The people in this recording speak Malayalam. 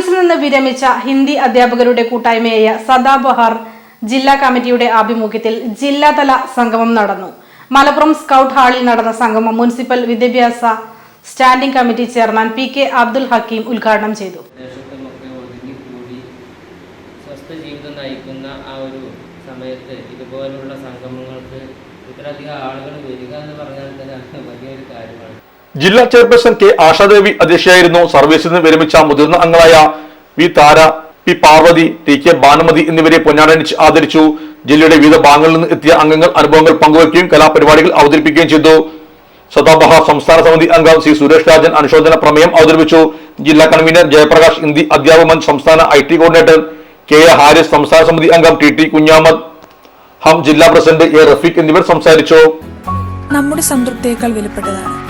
സർവീസിൽ നിന്ന് വിരമിച്ച ഹിന്ദി അധ്യാപകരുടെ കൂട്ടായ്മയായ സദാബഹാർ ജില്ലാ കമ്മിറ്റിയുടെ ആഭിമുഖ്യത്തിൽ ജില്ലാതല സംഗമം നടന്നു. മലപ്പുറം സ്കൗട്ട് ഹാളിൽ നടന്ന സംഗമം മുനിസിപ്പൽ വിദ്യാഭ്യാസ standing committee chairman P K Abdul Hakeem ഉദ്ഘാടനം ചെയ്തു. ജീവിതം നയിക്കുന്ന ആ ഒരു സമയത്ത് ഇതുപോലുള്ള സംഗമങ്ങൾക്ക് ഇത്രയധികം ആളുകൾ വരിക എന്ന് പറഞ്ഞാൽ തന്നെ വലിയൊരു കാര്യമാണ്. ജില്ലാ ചെയർപേഴ്സൺ കെ ആശാദേവി അധ്യക്ഷയായിരുന്നു സർവീസിൽ നിന്ന് വിരമിച്ച മുതിർന്ന അംഗങ്ങളായ V Thara P Parvathi T K Bhanumathi എന്നിവരെ പൊന്നാടനിച്ച് ആദരിച്ചു. ജില്ലയുടെ വിവിധ ഭാഗങ്ങളിൽ നിന്ന് എത്തിയ അംഗങ്ങൾ അനുഭവങ്ങൾ പങ്കുവയ്ക്കുകയും കലാപരിപാടികൾ അവതരിപ്പിക്കുകയും ചെയ്തു. സദാബഹ സംസ്ഥാന സമിതി അംഗം സി സുരേഷ് രാജൻ അനുശോചന പ്രമേയം അവതരിപ്പിച്ചു. ജില്ലാ കൺവീനർ ജയപ്രകാശ് ഇന്ദി അധ്യാപകൻ സംസ്ഥാന I T coordinator K A Haris സംസ്ഥാന സമിതി അംഗം ടി ടി കുഞ്ഞാമത് ഹം ജില്ലാ പ്രസിഡന്റ് എ റഫീഖ് എന്നിവർ സംസാരിച്ചു. നമ്മുടെ സംതൃപ്തിയേക്കാൾ വിലപ്പെട്ടതാണ്.